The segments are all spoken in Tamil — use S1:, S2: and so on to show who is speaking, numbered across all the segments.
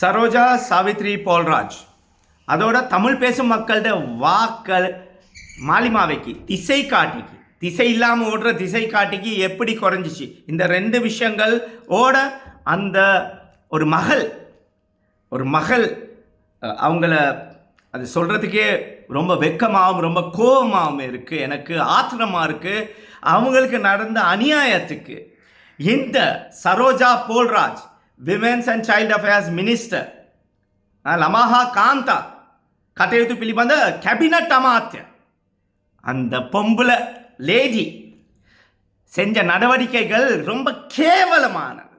S1: சரோஜா சாவித்ரி போல்ராஜ். அதோட தமிழ் பேசும் மக்கள்கிட்ட வாக்கள் மாலிமாவைக்கு திசை காட்டிக்கு. திசை இல்லாமல் ஓடுற திசை காட்டிக்கு எப்படி குறைஞ்சிச்சு? இந்த ரெண்டு விஷயங்கள் ஓட அந்த ஒரு மகள் ஒரு மகள் அவங்கள அது சொல்கிறதுக்கே ரொம்ப வெக்கமாகவும் ரொம்ப கோபமாகவும் இருக்குது எனக்கு ஆத்திரமாக இருக்குது அவங்களுக்கு நடந்த அநியாயத்துக்கு இந்த Saroja Paulraj women's and child affairs minister லமஹா காந்தா கட்டயுத்து பிலிபந்த கேபினட் அமாத்திய அந்த பொம்புல லேடி செஞ்ச நடவடிக்கைகள் ரொம்ப கேவலமானது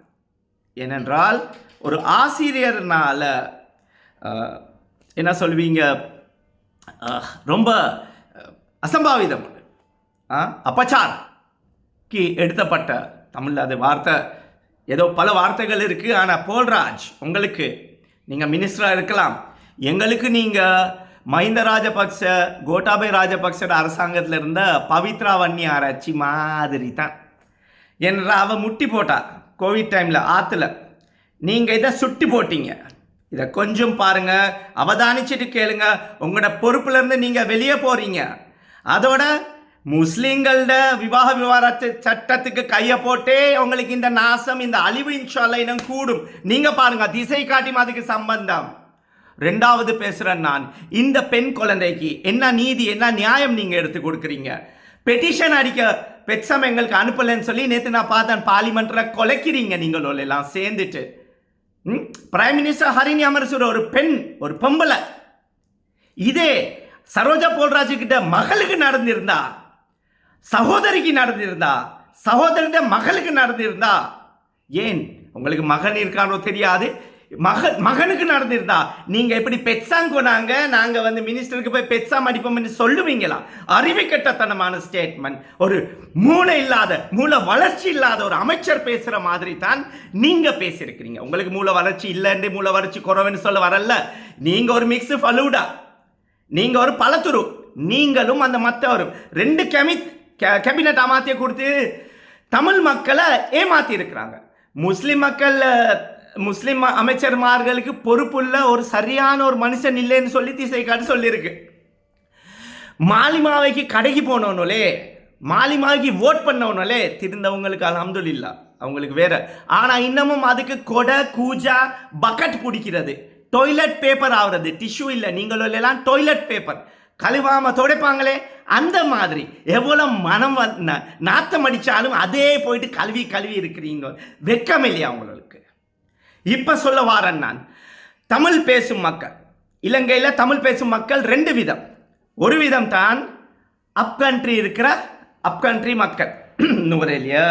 S1: ஏனென்றால் ஒரு ஆசிரியர்னால என்ன சொல்வீங்க ரொம்ப அசம்பாவிதம் அபச்சார் கி எடுத்தப்பட்ட தமிழ் அது வார்த்தை ஏதோ பல வார்த்தைகள் இருக்குது ஆனால் போல்ராஜ் உங்களுக்கு நீங்கள் மினிஸ்டராக இருக்கலாம். எங்களுக்கு நீங்கள் மஹிந்த ராஜபக்ச கோட்டாபய ராஜபக்ச அரசாங்கத்தில் இருந்த பவித்ரா வன்னி ஆராய்ச்சி மாதிரி தான் என்ற அவள் முட்டி போட்டா கோவிட் டைமில் ஆற்றுல நீங்கள் இதை சுட்டி போட்டீங்க. இதை கொஞ்சம் பாருங்க அவதானிச்சுட்டு கேளுங்க. உங்களோட பொறுப்புலேருந்து நீங்கள் வெளியே போகிறீங்க அதோட முஸ்லீம்களோட விவாக விவாகரத்து சட்டத்துக்கு கையை போட்டே உங்களுக்கு இந்த நாசம் இந்த அழிவு இன்ஷால்ல கூடும். நீங்கள் பாருங்க திசை காட்டி அதுக்கு சம்பந்தம். ரெண்டாவது பேசுகிறேன் நான். இந்த பெண் குழந்தைக்கு என்ன நீதி என்ன நியாயம் நீங்கள் எடுத்து கொடுக்குறீங்க? பெட்டிஷன் அடிக்க பெட்சம் எங்களுக்கு அனுப்பலைன்னு சொல்லி நேற்று நான் பார்த்தேன் பார்லிமெண்ட்டில் கொலைக்கிறீங்க நீங்கள் எல்லாம் சேர்ந்துட்டு. ம்? பிரைம் மினிஸ்டர் ஹரிணி அமரசூர் ஒரு பெண் ஒரு பொம்பளை. இதே சரோஜா போல்ராஜு கிட்ட மகளுக்கு நடந்திருந்தா சகோதரிக்கு நடந்திருந்தா சகோதரிட மகளுக்கு நடந்திருந்தா ஏன்? உங்களுக்கு மகன் இருக்கானோ தெரியாது. மகன் மகனுக்கு நடந்திருந்தா நீங்கள் எப்படி பெட்சாங் கொண்டாங்க நாங்கள் வந்து மினிஸ்டருக்கு போய் பெட்சாம் அடிப்போம்னு சொல்லுவீங்களா? அறிவு கட்டத்தனமான ஸ்டேட்மெண்ட் ஒரு மூளை இல்லாத மூளை வளர்ச்சி இல்லாத ஒரு அமைச்சர் பேசுகிற மாதிரி தான் நீங்கள் பேசியிருக்கிறீங்க. உங்களுக்கு மூளை வளர்ச்சி இல்லைன்னு மூளை வளர்ச்சி குறவுன்னு சொல்ல வரல. நீங்கள் ஒரு மிக்ஸ் ஃபலூடா நீங்கள் ஒரு பலத்துரு நீங்களும் அந்த மற்றவரும் ரெண்டு கெமி கேபினட் அமாத்திய கொடுத்து தமிழ் மக்களை ஏமாற்றி இருக்கிறாங்க. முஸ்லீம் மக்கள் முஸ்லீம் அமைச்சர்மார்களுக்கு பொறுப்புள்ள ஒரு சரியான ஒரு மனுஷன் இல்லைன்னு சொல்லி திசை காட்டு சொல்லியிருக்கு. மாலிமாவைக்கு கடைக்கு போனவனோலே மாலிமாவைக்கு ஓட் பண்ணவனோலே திருந்தவங்களுக்கு அல்ஹம்துலில்லா அவங்களுக்கு வேற. ஆனால் இன்னமும் அதுக்கு கொடை கூஜா பக்கெட் பிடிக்கிறது. டொய்லெட் பேப்பர் ஆகுறது டிஷ்யூ இல்லை நீங்களும் டொய்லெட் பேப்பர் கழுவாம துடைப்பாங்களே அந்த மாதிரி. எவ்வளோ மனம் நாத்தம் அடித்தாலும் அதே போயிட்டு கழுவி கழுவி இருக்கிறீங்க. வெக்கம் இல்லையா அவங்களுக்கு இப்போ சொல்ல வாரேன் நான். தமிழ் பேசும் மக்கள். இலங்கையில் தமிழ் பேசும் மக்கள் ரெண்டு விதம். ஒரு விதம் தான் அப்கண்ட்ரி இருக்கிற அப்கண்ட்ரி மக்கள். நுவரேலியா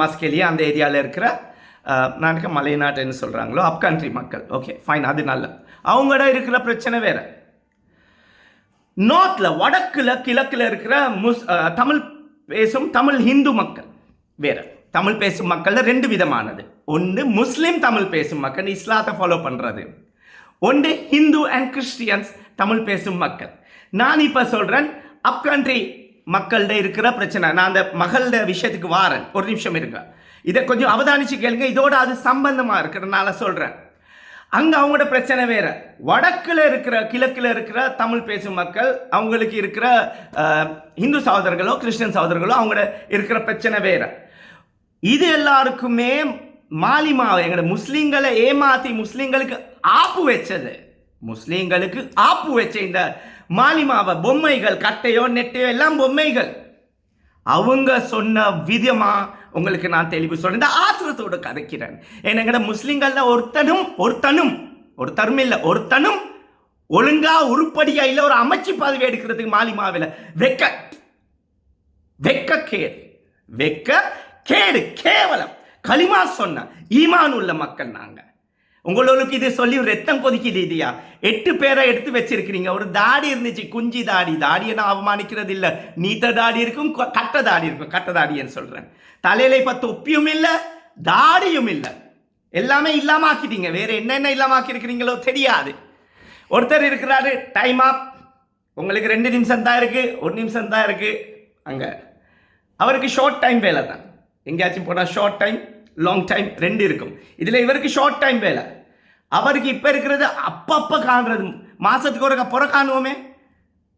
S1: மஸ்கேலியா அந்த ஏரியாவில் இருக்கிற நாட்டுக்கு மலைநாட்டுன்னு சொல்கிறாங்களோ அப்கண்ட்ரி மக்கள். ஓகே ஃபைன் அது நல்ல. அவங்களோட இருக்கிற பிரச்சனை வேறு. நார்த்தில் வடக்கில் கிழக்கில் இருக்கிற முஸ் தமிழ் பேசும் தமிழ் ஹிந்து மக்கள். வேற தமிழ் பேசும் மக்களில் ரெண்டு விதமானது. ஒன்று முஸ்லீம் தமிழ் பேசும் மக்கள் இஸ்லாத்தை ஃபாலோ பண்ணுறது ஒன்று ஹிந்து அண்ட் கிறிஸ்டியன்ஸ் தமிழ் பேசும் மக்கள். நான் இப்போ சொல்கிறேன் அப் கண்ட்ரி மக்கள்கிட்ட இருக்கிற பிரச்சனை. நான் அந்த மகள்ட விஷயத்துக்கு வாரேன். ஒரு நிமிஷம் இருங்க. இதை கொஞ்சம் அவதானிச்சு கேளுங்க. இதோட அது சம்பந்தமாக இருக்கிறனால சொல்கிறேன் அங்கே அவங்களோட பிரச்சனை வேறு. வடக்கில் இருக்கிற கிழக்கில் இருக்கிற தமிழ் பேசும் மக்கள் அவங்களுக்கு இருக்கிற இந்து சகோதரர்களோ கிறிஸ்டின் சகோதரர்களோ அவங்களோட இருக்கிற பிரச்சனை வேறு. இது எல்லாருக்குமே மாலிமாவை எங்களோட முஸ்லீம்களை ஏமாத்தி முஸ்லீம்களுக்கு ஆப்பு வச்சது. முஸ்லீம்களுக்கு ஆப்பு வச்ச இந்த மாலிமாவை பொம்மைகள் கட்டையோ நெட்டையோ எல்லாம் பொம்மைகள். அவங்க சொன்ன விதமா உங்களுக்கு நான் தெளிவு சொல்றேன். இந்த ஆசிரத்தோடு கதைக்கிறேன். என்னங்கட முஸ்லிம்கள்ல ஒருத்தனும் ஒருத்தனும் ஒருத்தரும் இல்லை ஒருத்தனும் ஒழுங்கா உருப்படியா இல்லை ஒரு அமைச்சு பதவி எடுக்கிறதுக்கு மாலிமாவில் வெக்க வெக்க கேடு வெக்க கேடு. கேவலம். களிமா சொன்ன ஈமான் உள்ள மக்கள் நாங்க. உங்களுக்கு இது சொல்லி ரத்தம் கொதிக்குது இல்லையா எட்டு பேரை எடுத்து வச்சிருக்கிறீங்க. ஒரு தாடி இருந்துச்சு குஞ்சி தாடி. தாடியை நான் அவமானிக்கிறது இல்லை. நீத்த தாடி இருக்கும் கட்ட தாடி இருக்கும். கட்ட தாடின்னு சொல்கிறேன் தலையில இப்போ தொப்பியும் இல்லை தாடியும் இல்லை. எல்லாமே இல்லாம ஆக்கிட்டீங்க வேற என்னென்ன இல்லாம ஆக்கியிருக்கிறீங்களோ தெரியாது. ஒருத்தர் இருக்கிறாரு டைம் ஆப் உங்களுக்கு ரெண்டு நிமிஷம் தான் இருக்குது ஒரு நிமிஷம் தான் இருக்குது அங்கே. அவருக்கு ஷார்ட் டைம் வேலை தான் எங்கேயாச்சும் போனால் ஷார்ட் டைம் லாங் டைம் ரெண்டு இருக்கும். இதில் இவருக்கு ஷார்ட் டைம் வேலை. அவருக்கு இப்போ இருக்கிறது அப்பப்போ காண்றது. மாதத்துக்கு ஒரு புற காணுவோமே.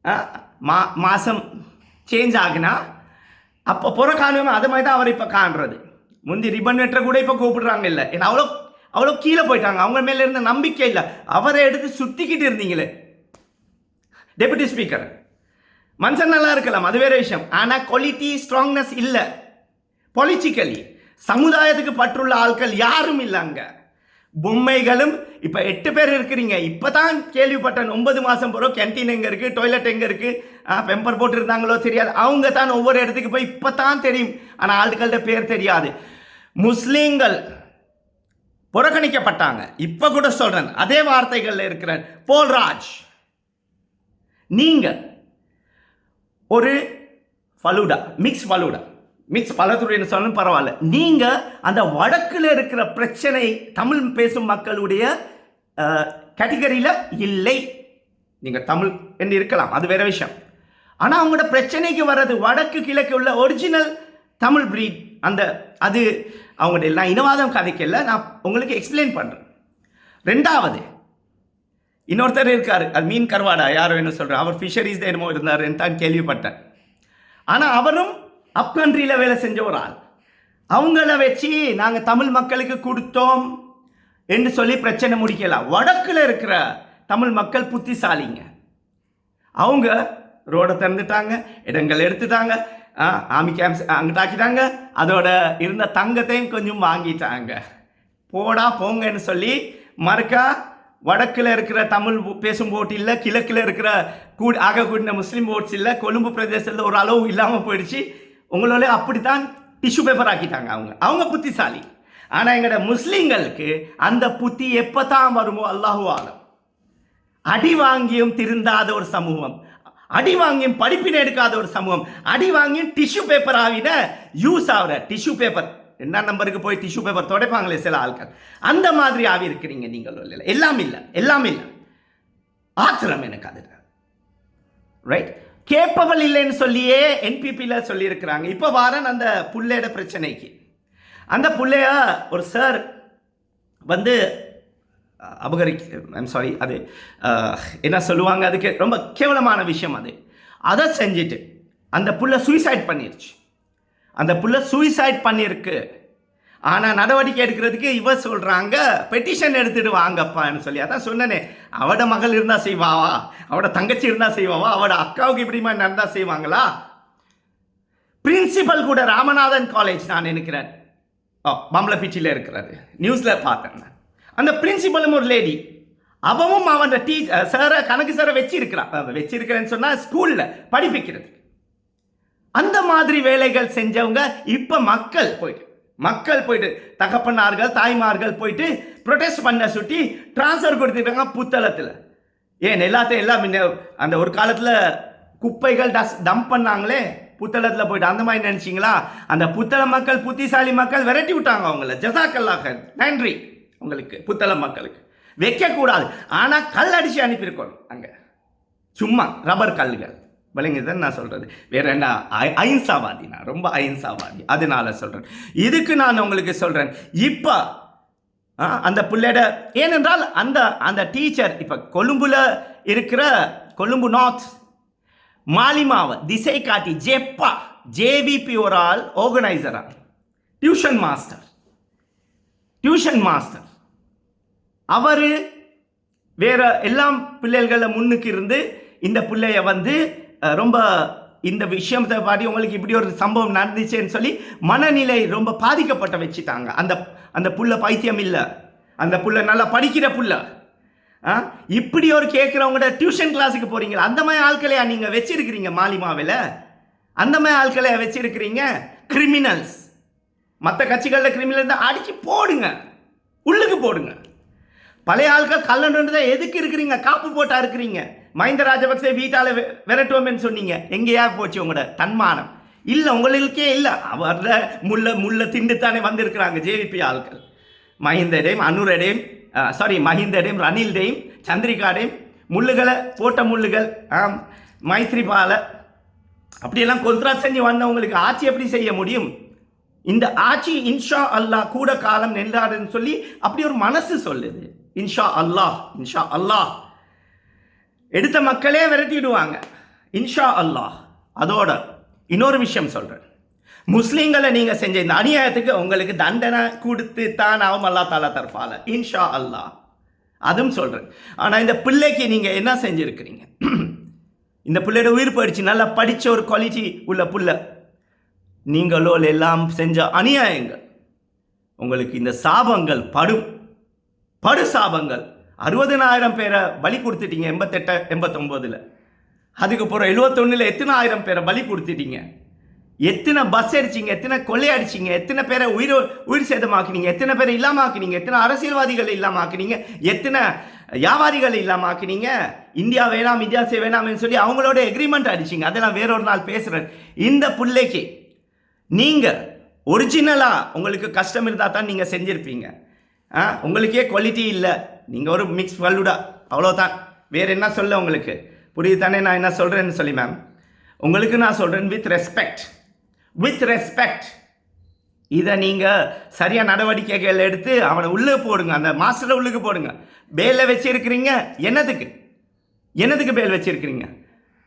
S1: ஆ, மா மாதம் சேஞ்ச் ஆகுனா அப்போ புற காணுவோமே அது மாதிரி தான் அவர் இப்போ காண்றது. முந்தி ரிப்பன் வெட்டுற கூட இப்போ கூப்பிடுறாங்க இல்லை. ஏன்னா அவ்வளோ அவ்வளோ கீழே போயிட்டாங்க. அவங்க மேலே இருந்த நம்பிக்கை இல்லை. அவரை எடுத்து சுற்றிக்கிட்டு இருந்தீங்களே. டெபுட்டி ஸ்பீக்கர் மனுஷன் நல்லா இருக்கலாம். அது வேற விஷயம். ஆனால் குவாலிட்டி ஸ்ட்ராங்னஸ் இல்லை. பொலிட்டிக்கலி சமுதாயத்துக்கு பற்றுள்ள ஆட்கள் யாரும் இல்லைங்க பொம்மைகளும் இப்போ எட்டு பேர் இருக்கிறீங்க. இப்போ தான் கேள்விப்பட்டேன். ஒன்பது மாதம் போகிறோம் கேன்டீன் எங்கே இருக்குது டாய்லெட் எங்கே இருக்குது பெம்பர் போட்டிருந்தாங்களோ தெரியாது. அவங்க தான் ஒவ்வொரு இடத்துக்கு போய் இப்போ தான் தெரியும். ஆனால் ஆட்கள்கிட்ட பேர் தெரியாது. முஸ்லீம்கள் புறக்கணிக்கப்பட்டாங்க. இப்போ கூட சொல்கிறேன் அதே வார்த்தைகளில் இருக்கிறேன். போல்ராஜ் நீங்கள் ஒரு ஃபலூடா மிக்ஸ் ஃபலூடா. மிக்ஸ் பழத்துறைன்னு சொன்னாலும் பரவாயில்ல. நீங்கள் அந்த வடக்கில் இருக்கிற பிரச்சனை தமிழ் பேசும் மக்களுடைய கேட்டகரியில் இல்லை. நீங்கள் தமிழ் என்று இருக்கலாம் அது வேற விஷயம். ஆனால் அவங்களோட பிரச்சனைக்கு வர்றது வடக்கு கிழக்கு உள்ள ஒரிஜினல் தமிழ் பிரீட் அந்த அது அவங்களுடைய எல்லாம் இனவாதம் கதைக்கல நான் உங்களுக்கு எக்ஸ்பிளைன் பண்ணுறேன் ரெண்டாவது இன்னொருத்தர் இருக்கார் அது மீன் கருவாடா யாரோ என்ன சொல்கிறார் அவர் ஃபிஷரிஸ் என்னமோ இருந்தார் தான் கேள்விப்பட்டேன். ஆனால் அவரும் அப்கண்ட்ரியில் வேலை செஞ்ச ஒரு ஆள். அவங்கள வச்சு நாங்கள் தமிழ் மக்களுக்கு கொடுத்தோம் என்று சொல்லி பிரச்சனை முடிக்கலாம் வடக்கில் இருக்கிற தமிழ் மக்கள் புத்திசாலிங்க. அவங்க ரோடை திறந்துட்டாங்க இடங்கள் எடுத்துட்டாங்க ஆ, ஆர்மி அங்கிட்ட அங்கிட்டாக்கிட்டாங்க அதோட இருந்த தங்கத்தையும் கொஞ்சம் வாங்கிட்டாங்க. போடா போங்கன்னு சொல்லி மறுக்கா வடக்கில் இருக்கிற தமிழ் பேசும் ஓட்டு இல்லை கிழக்கில் இருக்கிற கூ ஆக கூடின முஸ்லீம் போட்ஸ் இல்லை கொழும்பு பிரதேசத்தில் ஒரு அளவு இல்லாமல் போயிடுச்சு. உங்களோட அப்படித்தான் டிஷ்யூ பேப்பர் ஆக்கிட்டாங்க அவங்க. அவங்க புத்திசாலி. ஆனால் எங்களோட முஸ்லீம்களுக்கு அந்த புத்தி எப்போ தான் வருமோ அல்லாஹு ஆலம். அடி வாங்கியும் திருந்தாத ஒரு சமூகம். அடி வாங்கியும் படிப்பினை எடுக்காத ஒரு சமூகம். அடி வாங்கியும் டிஷ்யூ பேப்பர் ஆகின யூஸ் ஆகிற டிஷ்யூ பேப்பர் என்ன நம்பருக்கு போய் டிஷ்யூ பேப்பர் துடைப்பாங்களே சில ஆட்கள். அந்த மாதிரி ஆவி இருக்கிறீங்க நீங்கள் இல்லை எல்லாம் இல்லை. எல்லாம் இல்லை. ஆத்திரம் எனக்கு அது ரைட் கேட்பவள் இல்லைன்னு சொல்லியே என்பிபியில் சொல்லியிருக்கிறாங்க. இப்போ வாரன் அந்த புள்ளையோட பிரச்சனைக்கு. அந்த புள்ளைய ஒரு சார் வந்து அபகரிக்க ஐம் சாரி அது என்ன சொல்லுவாங்க அதுக்கு? ரொம்ப கேவலமான விஷயம் அது. அதை செஞ்சுட்டு அந்த புள்ள சூசைட் பண்ணிருச்சு. அந்த புள்ள சூசைட் பண்ணியிருக்கு. ஆனால் நடவடிக்கை எடுக்கிறதுக்கு இவ சொல்கிறாங்க பெட்டிஷன் எடுத்துகிட்டு வாங்கப்பான்னு சொல்லி. அதான் சொன்னனே அவட மகள் இருந்தால் செய்வாவா? அவட தங்கச்சி இருந்தால் செய்வாவா? அவட அக்காவுக்கு இப்படிமா நடந்தால் செய்வாங்களா? பிரின்சிபல் கூட ராமநாதன் காலேஜ் நான் நினைக்கிறேன். ஓ பம்பளப்பிச்சியில் இருக்கிறது நியூஸில் பார்த்தேன் அந்த பிரின்சிபலும் ஒரு லேடி அவவும் அவன் டீச்சர் சாரை கணக்கு சாரை வச்சிருக்கிறான் வச்சிருக்கிறேன்னு சொன்னால் ஸ்கூலில் படிப்பிக்கிறது. அந்த மாதிரி வேலைகள் செஞ்சவங்க இப்போ மக்கள் போயிட்டு மக்கள் போயிட்டு தகப்பனார்கள் தாய்மார்கள் போயிட்டு ப்ரொடெஸ்ட் பண்ண சுட்டி ட்ரான்ஸ்ஃபர் கொடுத்துருக்காங்க புத்தளத்தில். ஏன் எல்லாத்தையும் எல்லாம் முன்ன அந்த ஒரு காலத்தில் குப்பைகள் டஸ் டம்ப் பண்ணாங்களே புத்தளத்தில் போயிட்டு அந்த மாதிரி நினச்சிங்களா? அந்த புத்தள மக்கள் புத்திசாலி மக்கள் விரட்டி விட்டாங்க அவங்கள. ஜசாக்கல்லாக நன்றி உங்களுக்கு புத்தள மக்களுக்கு. வைக்கக்கூடாது. ஆனால் கல் அடித்து அனுப்பியிருக்கணும் அங்கே. சும்மா ரப்பர் கல்லுகள். விளங்குதுன்னு நான் சொல்கிறது வேற என்ன அஹிம்சாவாதி நான் ரொம்ப அஹிம்சாவாதி. அதனால சொல்கிறேன் இதுக்கு நான் உங்களுக்கு சொல்கிறேன் இப்போ அந்த பிள்ளையோட ஏனென்றால் அந்த அந்த டீச்சர் இப்போ கொழும்புல இருக்கிற கொழும்பு நார்த் மாலிமாவை திசை காட்டி ஜெப்பா ஜேவிபி ஒரு ஆள் ஆர்கனைசரா டியூஷன் மாஸ்டர் டியூஷன் மாஸ்டர் அவர் வேற எல்லாம் பிள்ளைகள முன்னுக்கு இருந்து இந்த பிள்ளைய வந்து ரொம்ப இந்த விஷயத்தை பாடி உங்களுக்கு இப்படி ஒரு சம்பவம் நடந்துச்சேன்னு சொல்லி மனநிலை ரொம்ப பாதிக்கப்பட்ட வச்சுட்டாங்க. அந்த அந்த புள்ள பைத்தியம் இல்லை. அந்த புள்ள நல்லா படிக்கிற புள்ள. ஆ இப்படி ஒரு கேட்குறவங்க டியூஷன் கிளாஸுக்கு போகிறீங்களா அந்த மாதிரி ஆட்களையா நீங்கள் வச்சுருக்கிறீங்க மாலிமாவில் அந்த மாதிரி ஆட்களையா வச்சுருக்கிறீங்க? கிரிமினல்ஸ் மற்ற கட்சிகளில் கிரிமினல் இருந்தால் அடித்து போடுங்க. உள்ளுக்கு போடுங்க. பழைய ஆட்கள் கல்லணுன்றதை எதுக்கு இருக்கிறீங்க? காப்பு போட்டா இருக்கிறீங்க. மஹிந்த ராஜபக்சே வீட்டால் விரட்டுவோம்னு சொன்னீங்க. எங்கேயா போச்சு உங்களோட? தன்மானம். இல்லை உங்களுக்கே இல்லை. அவரில் முள்ள முள்ள திண்டுத்தானே வந்திருக்கிறாங்க ஜேவிபி ஆட்கள் மஹிந்தடையும் அனுரடையும் சாரி மஹிந்தடையும் ரணில்டையும் சந்திரிகாடையும் முள்ளுகளை போட்ட முள்ளுகள் ஆம், மைத்ரிபால. அப்படியெல்லாம் கொத்ரா செஞ்சு வந்தவங்களுக்கு ஆட்சி எப்படி செய்ய முடியும்? இந்த ஆட்சி இன்ஷா அல்லாஹ் கூட காலம் நின்றாருன்னு சொல்லி அப்படி ஒரு மனசு சொல்லுது. இன்ஷா அல்லாஹ் இன்ஷா அல்லாஹ் எடுத்த மக்களே விரட்டிடுவாங்க. இன்ஷா அல்லாஹ். அதோட இன்னொரு விஷயம் சொல்கிறேன் முஸ்லீம்களை நீங்கள் செஞ்ச இந்த அநியாயத்துக்கு உங்களுக்கு தண்டனை கொடுத்து தான் ஆகும் அல்லா தாலா தரப்பால இன்ஷா அல்லாஹ். அதுவும் சொல்கிறேன் ஆனால் இந்த பிள்ளைக்கு நீங்கள் என்ன செஞ்சுருக்கிறீங்க? இந்த பிள்ளையோட உயிர் போயிடுச்சு. நல்லா படித்த ஒரு குவாலிட்டி உள்ள பிள்ளை. நீங்களோ எல்லாம் செஞ்ச அநியாயங்கள். உங்களுக்கு இந்த சாபங்கள் படும். படு சாபங்கள். அறுபதனாயிரம் பேரை பலி கொடுத்துட்டீங்க எண்பத்தெட்டு எண்பத்தொம்போதில். அதுக்கப்புறம் எழுபத்தொன்னில் எத்தனை ஆயிரம் பேரை பலி கொடுத்துட்டீங்க? எத்தனை பஸ் அடிச்சிங்க? எத்தனை கொள்ளை அடிச்சிங்க? எத்தனை பேரை உயிர் உயிர் சேதமாக்குனீங்க? எத்தனை பேரை இல்லாமல் ஆக்குனீங்க எத்தனை அரசியல்வாதிகள் இல்லாமல் ஆக்குனீங்க எத்தனை வியாபாரிகள் இல்லாமல் ஆக்குனீங்க இந்தியா வேணாம் இந்தியா சே வேணாம்னு சொல்லி அவங்களோட எக்ரிமெண்ட் அடிச்சிங்க. அதெல்லாம் வேறொரு நாள் பேசுகிறேன் இந்த பிள்ளைக்கு நீங்கள் ஒரிஜினலாக உங்களுக்கு கஷ்டம் இருந்தால் தான் நீங்கள் செஞ்சுருப்பீங்க. ஆ? உங்களுக்கே குவாலிட்டி இல்லை. நீங்கள் ஒரு மிக்ஸ் வல்லுடா அவ்வளோதான் வேறு என்ன சொல்ல உங்களுக்கு? புரியுது தானே நான் என்ன சொல்கிறேன்னு சொல்லி மேம் உங்களுக்கு நான் சொல்கிறேன் வித் ரெஸ்பெக்ட் வித் ரெஸ்பெக்ட் இதை நீங்கள் சரியாக நடவடிக்கைகள் எடுத்து அவனை உள்ளே போடுங்க. அந்த மாஸ்டரை உள்ளுக்கு போடுங்க. பேலில் வச்சுருக்கிறீங்க. என்னதுக்கு? என்னதுக்கு பேல் வச்சுருக்கிறீங்க?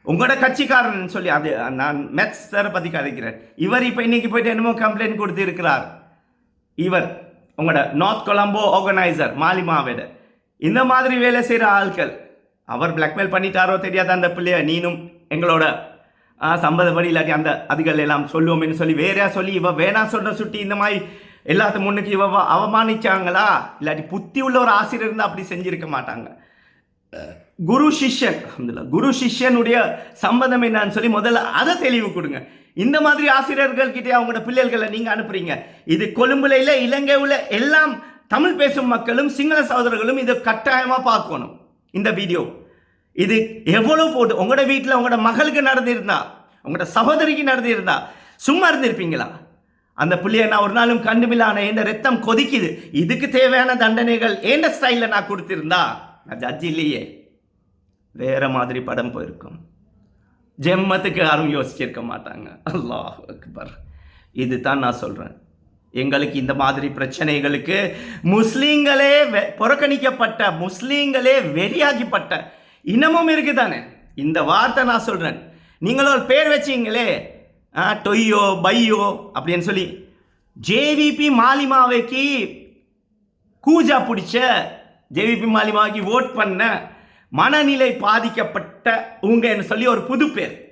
S1: உங்களோட கட்சிக்காரன் சொல்லி அது நான் மேத்ஸ் சாரை பற்றி கதைக்கிறேன். இவர் இப்போ இன்றைக்கி போயிட்டு என்னமோ கம்ப்ளைண்ட் கொடுத்து இருக்கிறார் இவர் உங்களோட நார்த் கொலம்போ ஆர்கனைசர் மாலிமாவேட இந்த மாதிரி வேலை செய்கிற ஆட்கள் அவர் பிளாக்மெயில் பண்ணிட்டாரோ தெரியாத அந்த பிள்ளைய நீனும் எங்களோட ஆ, சம்மதப்படி இல்லாட்டி அந்த அதுகள் எல்லாம் சொல்லுவோம்னு சொல்லி வேறையா சொல்லி இவ வேணாம் சொன்ன சுட்டி இந்த மாதிரி எல்லாத்து முன்னுக்கு இவ அவமானிச்சாங்களா? இல்லாட்டி புத்தி உள்ள ஒரு ஆசிரியர் இருந்தால் அப்படி செஞ்சிருக்க மாட்டாங்க. குரு சிஷ்யன் அல்ஹம்துலில்லாஹ் குரு சிஷ்யனுடைய சம்பந்தம் என்னன்னு சொல்லி முதல்ல அதை தெளிவு கொடுங்க. இந்த மாதிரி ஆசிரியர்கள் கிட்டே அவங்களோட பிள்ளைகளை நீங்கள் அனுப்புறீங்க? இது கொழும்புல இல்லை இலங்கை உள்ள எல்லாம் தமிழ் பேசும் மக்களும் சிங்கள சகோதரர்களும் இதை கட்டாயமாக பார்க்கணும். இந்த வீடியோ இது எவ்வளோ போட்டு உங்களோட வீட்டில் உங்களோட மகளுக்கு நடந்திருந்தா உங்களோட சகோதரிக்கு நடந்திருந்தா சும்மா இருந்திருப்பீங்களா? அந்த பிள்ளைய நான் ஒரு நாளும் கண்டுமில்லான என் ரத்தம் கொதிக்குது. இதுக்கு தேவையான தண்டனைகள் எந்த ஸ்டைலில் நான் கொடுத்திருந்தா? நான் ஜட்ஜ் இல்லையே. வேற மாதிரி படம் போயிருக்கும். ஜெம்மத்துக்கு யாரும் யோசிச்சிருக்க மாட்டாங்க. அல்லாஹ் அக்பர். இதுதான் நான் சொல்கிறேன் எங்களுக்கு இந்த மாதிரி பிரச்சனைகளுக்கு முஸ்லீம்களே வெ- புறக்கணிக்கப்பட்ட முஸ்லீம்களே வெறியாகிப்பட்ட இனமும் இருக்குதானே? இந்த வார்த்தை நான் சொல்றேன். நீங்களும் ஒரு பேர் வச்சீங்களே ஆ, டொய்யோ பையோ அப்படின்னு சொல்லி ஜேவிபி மாலிமாவைக்கு கூஜா பிடிச்ச ஜேவிபி மாலிமாவுக்கு ஓட் பண்ண மனநிலை பாதிக்கப்பட்ட உங்கன்னு சொல்லி ஒரு புது பேர்.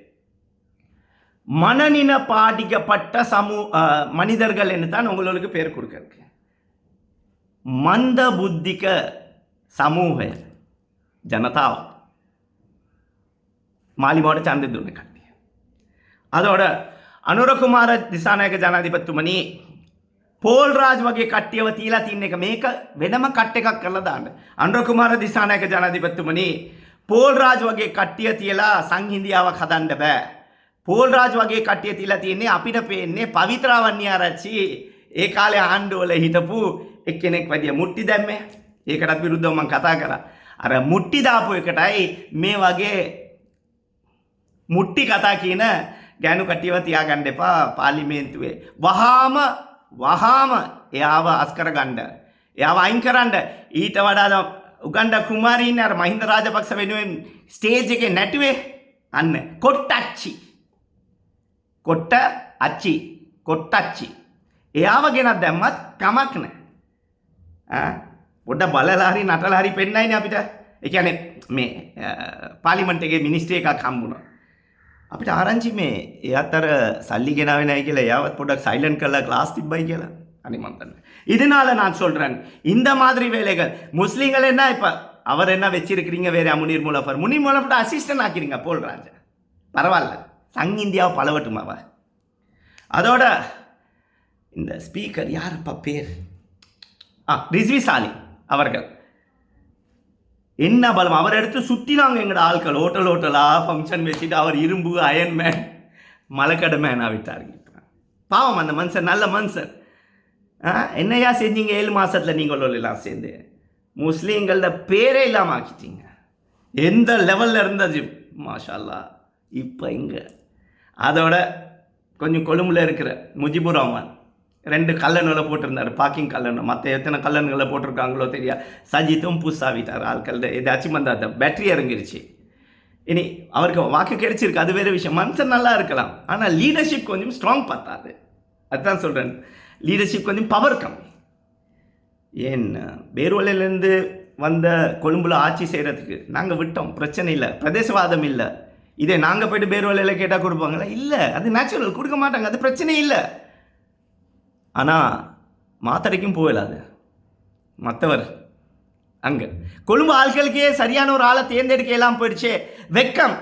S1: மனநில பாதிக்கப்பட்ட சமூ அஹ், மனிதர்கள் என்று தான் உங்களுக்கு பேர் கொடுக்கறதுக்கு மந்த புத்திக சமூக ஜனதா மாலிமாவோட சேர்ந்தது கட்டி அதோட අනුරකුමාර දිසානායක ජනාධිපතිතුමනි පෝල් රාජ් වගේ කට්ටියව තියලා තින්න එක මේක වෙනම කට් එකක් කරලා දාන්න. අනුරකුමාර දිසානායක ජනාධිපතිතුමනි පෝල් රාජ් වගේ කට්ටිය තියලා සංහින්දියාවක් හදන්න බෑ. පෝල් රාජ් වගේ කට්ටිය තියලා තියෙන්නේ අපිට පේන්නේ පවිත්‍රාවන්‍ය ආරච්චි ඒ කාලේ ආණ්ඩුවල හිටපු එක්කෙනෙක් වැඩිය මුට්ටි දැම්මේ. ඒකටත් විරුද්ධව මම කතා කරා. අර මුට්ටි දාපු එකටයි මේ වගේ මුට්ටි කතා කියන ගැනු කටියව තියාගන්න එපා පාලිමේන්තුවේ. වහාම වහාම එයාව අස්කර ගණ්ඩ. එයාව අයින් කරන්න ඊට වඩා උගන්ඩ කුමාරීන් අර මහින්ද රාජපක්ෂ වෙනුවෙන් ස්ටේජ් එක නැටුවේ අන්න කොට්ටච්චි. කොට්ට අච්චි කොට්ටච්චි. එයාව ගෙනත් දැම්මත් කමක් නෑ. පොඩ බලලාහරි නටලාහරි පෙන්නයින අපිට එකන මේ පාලිමට එක මිනිස්ට්‍රේ එකක් කම්බුණා. අපිට ආරංචි මේ එයත් අර සල්ලි ගෙනාවෙනයි කියලා එයාවත් පොඩක් சைலண்ட் කරලා கிளாஸ் තිබ්බයි කියලා அனிமந்தன் இதனால நான் சொல்றேன் இந்த மாதிரி வேலைகள் முஸ்லீம்கள் என்ன இப்ப அவர் என்ன வச்சிருக்கிறீங்க வேற முனீர் மூலஃபர் முனீர் மூலஃபர் அசிஸ்டன்ட் ஆக்கிறீங்க போல் ராஜா பரவாயில்ல சங் இந்தியாவை பலவட்டுமாவ அதோட இந்த ஸ்பீக்கர் யாருப்பா பேர்? ஆ ரிஸ்வி சாலி அவர்கள். என்ன பலம் அவர் எடுத்து சுற்றினாங்க எங்களோட ஆட்கள் ஹோட்டல் ஹோட்டலாக ஃபங்க்ஷன் வச்சுட்டு அவர் இரும்பு அயன்மேன் மலைக்கடை மேனாக விட்டாருங்க பாவம் அந்த மனுஷன் நல்ல மனுஷன். ஆ என்னையா செஞ்சீங்க? ஏழு மாதத்தில் நீங்கள் எல்லாம் சேர்ந்து. முஸ்லீம்களோட பேரே இல்லாமல் ஆக்கிட்டீங்க. எந்த லெவலில் இருந்தது? மாஷா இப்போ இங்கே அதோட கொஞ்சம் கொழும்புல இருக்கிற முஜிபுர் ரஹ்மான் ரெண்டு கல்லன்களை போட்டிருந்தார் பாக்கிங் கல்லன் மற்ற எத்தனை கல்லன்களை போட்டிருக்காங்களோ தெரியா. சஜித்தும் பூசாவிட்டார் ஆட்கள் ஏதாச்சும் வந்து அந்த பேட்டரி இறங்கிருச்சு. இனி அவருக்கு வாக்கு கிடைச்சிருக்கு அது வேறு விஷயம். மனுஷன் நல்லா இருக்கலாம். ஆனால் லீடர்ஷிப் கொஞ்சம் ஸ்ட்ராங் பார்த்தாரு. அதுதான் சொல்கிறேன் லீடர்ஷிப் கொஞ்சம் பவர் கம்மி. ஏன் பேர்வலையிலேருந்து வந்த கொழும்புல ஆட்சி செய்கிறதுக்கு நாங்கள் விட்டோம். பிரச்சனை இல்லை. பிரதேசவாதம் இல்லை. இதே நாங்கள் போயிட்டு பேர்வலையில் கேட்டால் கொடுப்பாங்களா? இல்லை. அது நேச்சுரல் கொடுக்க மாட்டாங்க. அது பிரச்சனை இல்லை. ஆனால் மாத்தடைக்கும் போகலாது மற்றவர் அங்கே. கொழும்பு ஆட்களுக்கே சரியான ஒரு ஆளை தேர்ந்தெடுக்க எல்லாம் போயிடுச்சே. வெக்கம்.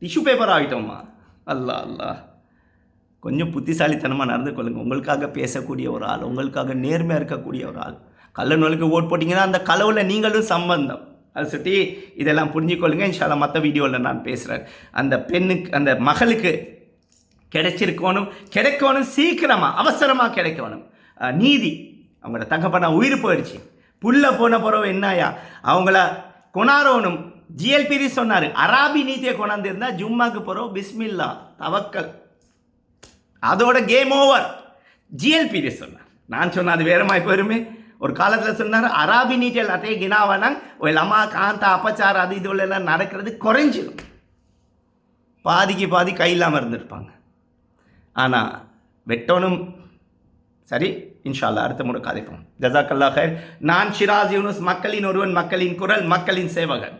S1: டிஷ்யூ பேப்பர் ஆகிட்டோம்மா. அல்லா அல்லா. கொஞ்சம் புத்திசாலித்தனமாக நடந்து கொள்ளுங்க. உங்களுக்காக பேசக்கூடிய ஒரு ஆள் உங்களுக்காக நேர்மையாக இருக்கக்கூடிய ஒரு ஆள். கள்ள கள்ளநூலுக்கு ஓட் போட்டிங்கன்னா அந்த கலவில் நீங்களும் சம்பந்தம். அதை சுட்டி இதெல்லாம் புரிஞ்சுக்கொள்ளுங்க. இன்ஷால்லா மற்ற வீடியோவில் நான் பேசுகிறேன் அந்த பெண்ணுக்கு அந்த மகளுக்கு கிடைச்சிருக்கணும். கிடைக்கணும் சீக்கிரமாக அவசரமாக கிடைக்கணும். நீதி. அவங்களோட தகப்பனா உயிர் போயிடுச்சு. புல்ல போன பிறகு என்னயா? அவங்கள கொணாரோனும் ஜிஎல்பிரி சொன்னார். அராபி நீதியை கொண்டாந்துருந்தா ஜும்மாக்கு போகிறோம் பிஸ்மில்லா தவக்கல். அதோட கேம் ஓவர் ஜிஎல்பிரி சொன்னார். நான் சொன்ன அது வேறமாய் போயிருமே. ஒரு காலத்தில் சொன்னார் அராபி நீட்டியல் அட்டையை கினாவானா ஒரு லமா காந்தா அப்பச்சார் அது இதுவில் எல்லாம் நடக்கிறது? குறைஞ்சிடும் பாதிக்கு பாதி கை இல்லாமல் இருந்திருப்பாங்க. ஆனால் வெட்டோனும் சரி இன்ஷால்லா அடுத்த முறை கதைப்போம். ஜசாக்கல்லா ஹைர் நான் ஷிராஜ் யூனுஸ் மக்களின் ஒருவன் மக்களின் குரல் மக்களின் சேவகன்.